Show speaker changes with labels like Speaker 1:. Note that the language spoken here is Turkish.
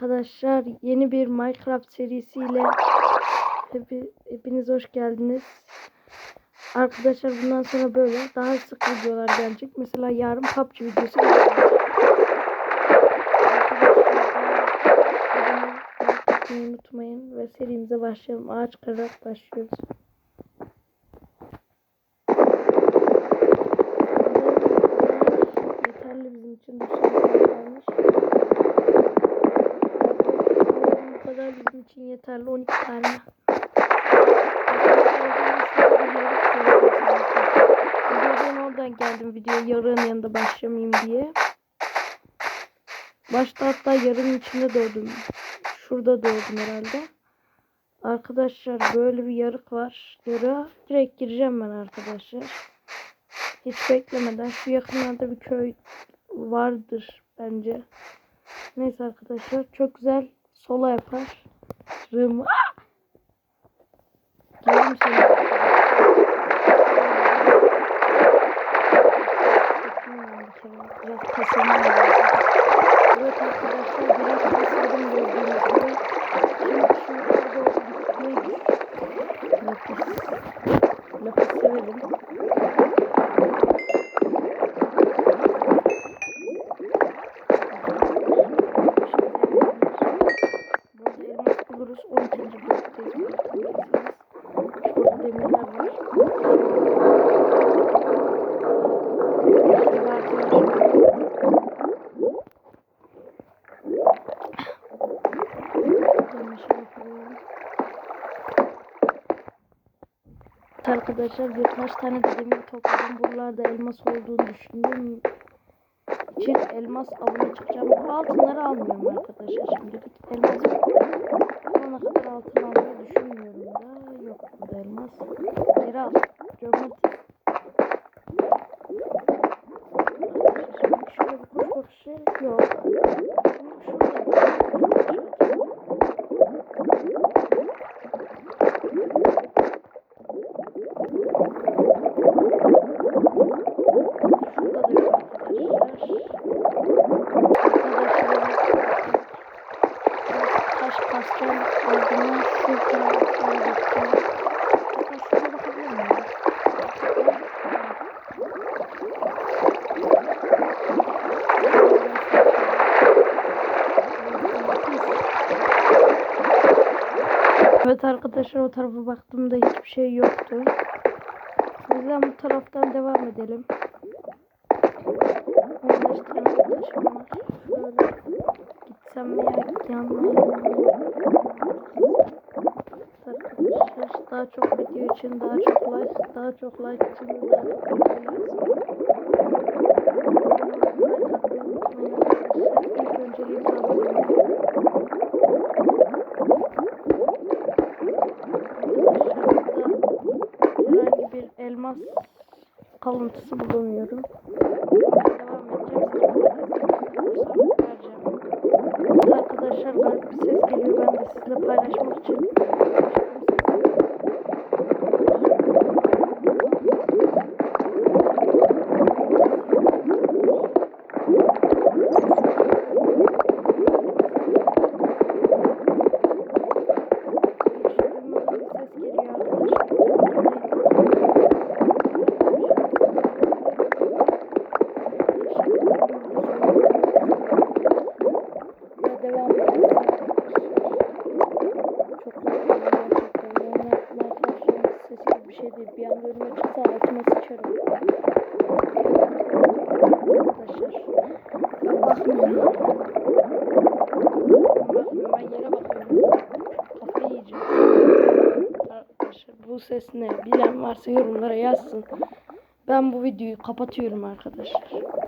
Speaker 1: Arkadaşlar yeni bir Minecraft serisiyle hepi, hepiniz hoş geldiniz. Arkadaşlar bundan sonra böyle daha sık videolar gelecek. Mesela yarın PUBG videosu gelecek. Unutmayın ve serimize başlayalım. Ağaç kırarak başlıyoruz. Yeterli bizim için bu saatte kalmış. Bu kadar bizim için yeterli 12 tane. Videodan oradan geldim videoya yarığın yanında başlamayayım diye. Başta hatta yarığın içinde doğdum. Şurada doğdum herhalde. Arkadaşlar böyle bir yarık var. Yarığa direkt gireceğim ben arkadaşlar. Hiç beklemeden şu yakınlarda bir köy vardır bence. Neyse arkadaşlar çok güzel sola yapar. Rım. Geldim seni. Buluruz. 12. bölümdeyiz. Şurada demirler var. Arkadaşlar. Birkaç tane de demir topladım. Buralarda elmas olduğunu düşündüğüm için elmas avına çıkacağım. Bu altınları almıyorum arkadaşlar şimdilik. Elmas Ona kadar altın almayı düşünmüyorum da. Yok burada elmas. Geri al. Görmedim. Şimdi şöyle bir kuş bakışı yok. Şimdi şurada bir kuş bakışı açalım. Şurada da yok arkadaşlar. Arkadaşlar taş pastel olduğunu şu taraftan bakacağım. Hatta şuna bakabilir miyim? Evet arkadaşlar o tarafa baktığımda hiçbir şey yoktu. O yüzden bu taraftan devam edelim. 15 tane taşım var. Şöyle gitsem veya yanına Arkadaşlar daha çok video için daha çok like daha çok like için daha çok elmas kalıntısı bulamıyorum. Devam edeceğim. Arkadaşlar garip bir ses geliyor. Ben de sizinle paylaşmak için. Hiç duymadığım bir ses geliyor Ve devam edeceğiz. Çok güzel gerçekten. Yani Minecraft'ın sesi gibi bir anda önüme çıksa altıma sıçarım. Arkadaşlar. Ben bakmıyorum. Ben yere bakıyorum. Kafayı yiyeceğim. Bu ses ne? Bilen varsa yorumlara yazsın. Ben bu videoyu kapatıyorum arkadaşlar.